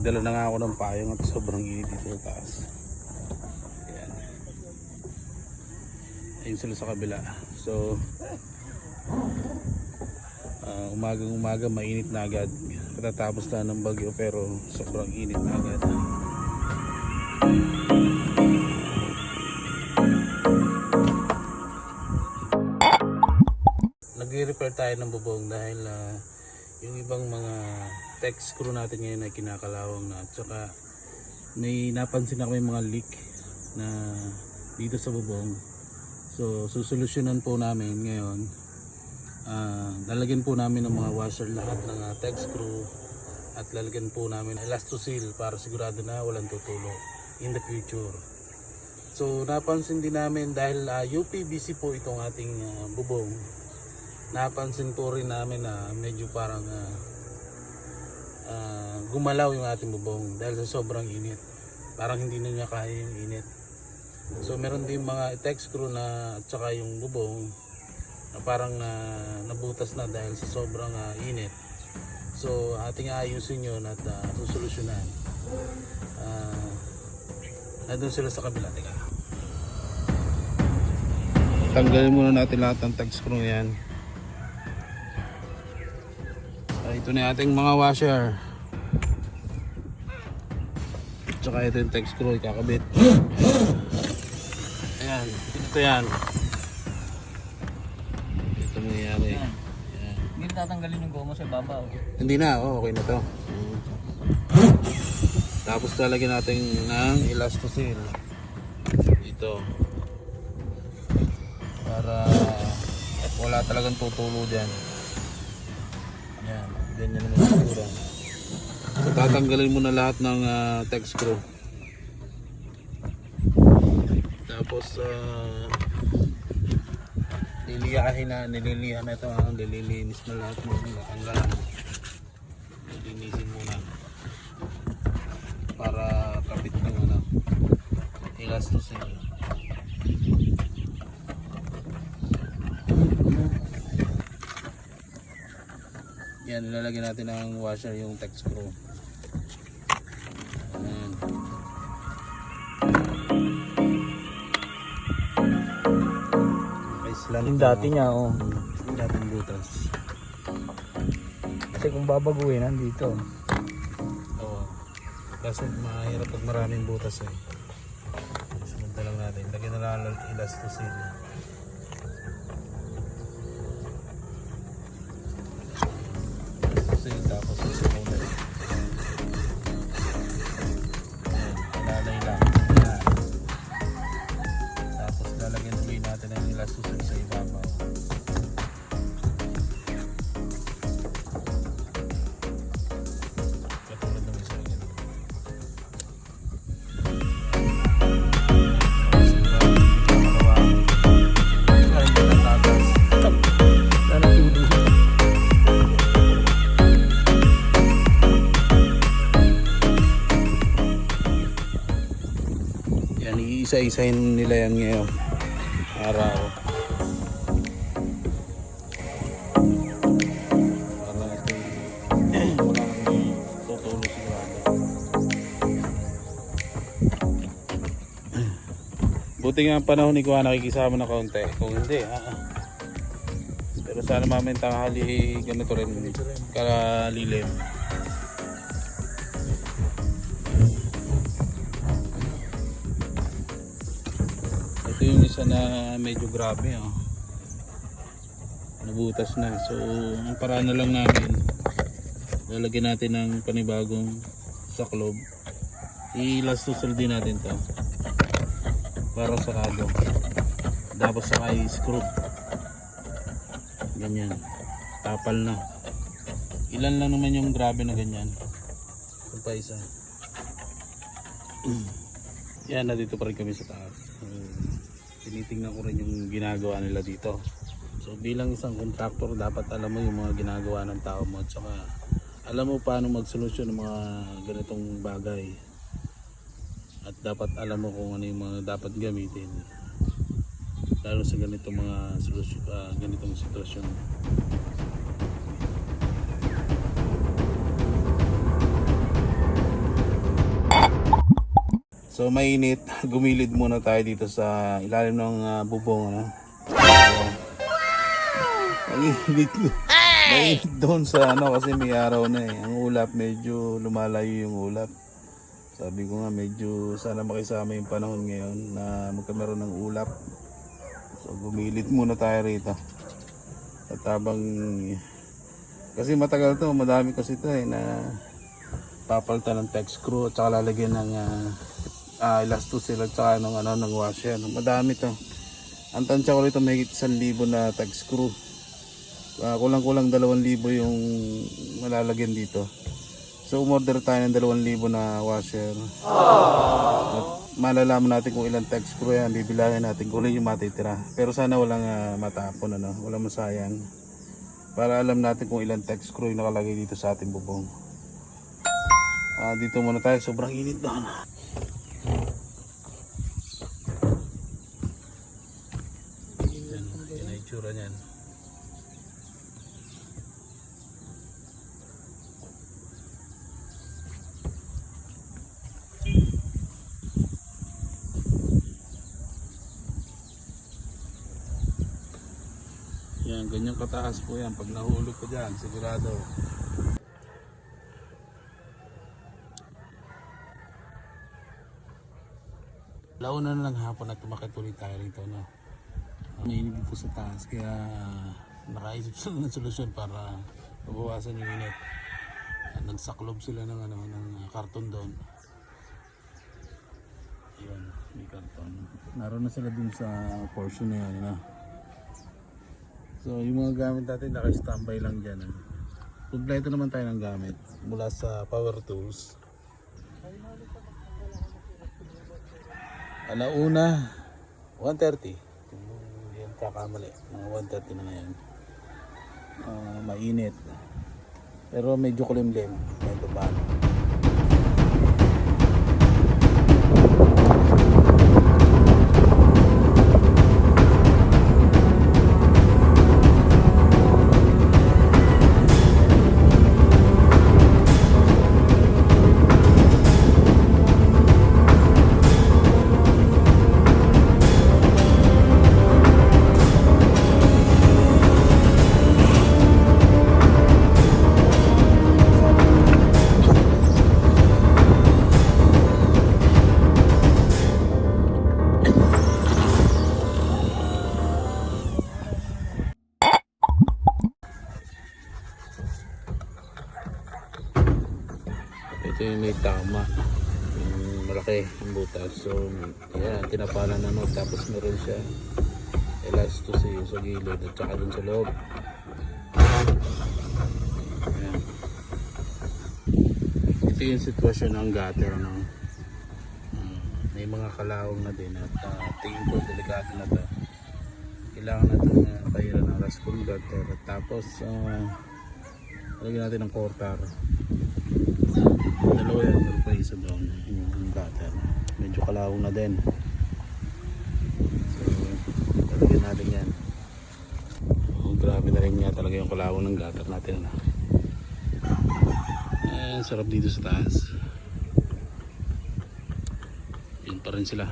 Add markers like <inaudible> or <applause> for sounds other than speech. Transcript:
Nagdala na nga ako ng payong at sobrang init dito sa taas. Ayan. Ayun sila sa kabila. So, ah, umagang umaga mainit na agad. Katatapos na ng bagyo pero sobrang init na agad. Nagre-repair tayo ng bubong dahil ah, yung ibang mga tech screw natin ngayon ay kinakalawang na at saka may napansin ako yung mga leak na dito sa bubong. So susolusyonan po namin ngayon. Ah, lalagyan po namin ng mga washer lahat ng uh, tech screw at lalagyan po namin elastosil para sigurado na walang tutulo in the future. So napansin din namin dahil ah, UPVC po itong ating ah, bubong napansin po rin namin na medyo parang ah, ah, gumalaw yung ating bubong dahil sa sobrang init. Parang hindi na niya kaya yung init. So meron din mga tech screw na at saka yung bubong na parang ah, nabutas na dahil sa sobrang ah, init. So ating ayusin yun at uh, susolusyonan. Ah, nandun sila sa kabila. Teka. Tanggalin muna natin lahat ng tech screw yan. Ito na ating mga washer. Tsaka ito yung tech screw, ikakabit. Ayan, ito yan. Ito nangyayari. Ayan. Hindi na tatanggalin yung goma sa ibabaw. Hindi na, oh, okay na to. Tapos lalagyan natin ng elastosil. Ito. Para wala talagang tutulo dyan. Yan, ganyan naman yung itsura. So tatanggalin mo na lahat ng ah, tech screw. Tapos uh, liliyahin na, nililihan na ito ang nililinis na lahat mo natanggalan. Linisin muna. Para kapit yung ano, elastosin. Yan, ilalagay natin ng washer yung tech screw. Ayan. Okay, slant Yung dati niya, oh. Yung dating butas. Kasi kung babaguhin, nandito. Oo. Kaso mahirap pag maraming butas eh. Sunod na lang natin. Lagyan na lang ng Yan, iisa-isahin nila yan ngayon. Araw. Buti nga panahon ni Kuha nakikisama na kaunti. Kung hindi, ah. Pero sana mamaya tanghali ganito rin kalilim. Isa na medyo grabe oh. Nabutas na. So, ang paraan na lang namin lalagyan natin ng panibagong saklob. I-elastusol din natin to para sarado. Tapos saka i-screw. Ganyan. Tapal na. Ilan lang naman yung grabe na ganyan. Ito pa isa. <clears throat> Yan, nandito pa rin kami sa taas. Tinitingnan ko rin yung ginagawa nila dito. So bilang isang contractor, dapat alam mo yung mga ginagawa ng tao mo at saka alam mo paano magsolusyon ng mga ganitong bagay. At dapat alam mo kung ano yung mga dapat gamitin. Lalo sa ganitong mga solusyon, ah, ganitong sitwasyon. So mainit, <laughs> gumilid muna tayo dito sa ilalim ng ah, bubong ano. Mainit. <laughs> Mainit doon sa ano kasi may araw na eh. Ang ulap medyo lumalayo yung ulap. Sabi ko nga medyo sana makisama yung panahon ngayon na magkameron ng ulap. So gumilid muna tayo rito. At habang kasi matagal to, madami kasi to eh na papalitan ng tech screw at saka lalagyan ng uh, uh, elastos sila at saka ng, ano, ng washer. Madami to. Ang tansya ko rito may 1,000 na tech screw. Ah, kulang-kulang 2,000 yung malalagyan dito. So umorder tayo ng 2,000 na washer. At malalaman natin kung ilang tech screw yan, bibilangin natin kung ilan yung matitira. Pero sana walang ah, matapon, ano, walang masayang. Para alam natin kung ilang tech screw yung nakalagay dito sa ating bubong. Ah, dito muna tayo, sobrang init doon. Yan, yan ang itsura niyan. Yan, ganyan kataas po yan. Pag nahulog ko dyan, sigurado. Launa na lang hapon at tumakit ulit tayo rito, no? Mainit dito sa taas, kaya nakaisip sila <laughs> ng solusyon para mabawasan yung init. Ah, Nagsaklob sila ng, ano, ng ah, karton doon. Ayun, may karton. Naroon na sila dun sa portion na yun, no? So, yung mga gamit natin naka-standby lang dyan. Eh. Kompleto naman tayo ng gamit mula sa power tools. Alauna, 1.30. Kung hindi yan kakamali, mga 1.30 na ngayon. Ah, mainit. Pero medyo kulimlim. Medyo paano. Ito yung. Yung malaki yung butas. So, yan, tinapalan na no. Tapos meron siya elastos eh, sa gilid at saka dun sa loob. Ayan. Ito yung sitwasyon ng gutter. No? Ah, may mga kalawang na din at ah, tingin ko delikado na to. Kailangan natin uh, pahiran ng rascal gutter at tapos uh, lagyan natin ng cortar. Dalawa yan, pa isa doon. Yung gutter. Medyo kalawang na din. So, talagyan natin yan. Oh, grabe na rin nga talaga yung kalawang ng gutter natin. Ano. Ayan, sarap dito sa taas. Yun pa rin sila.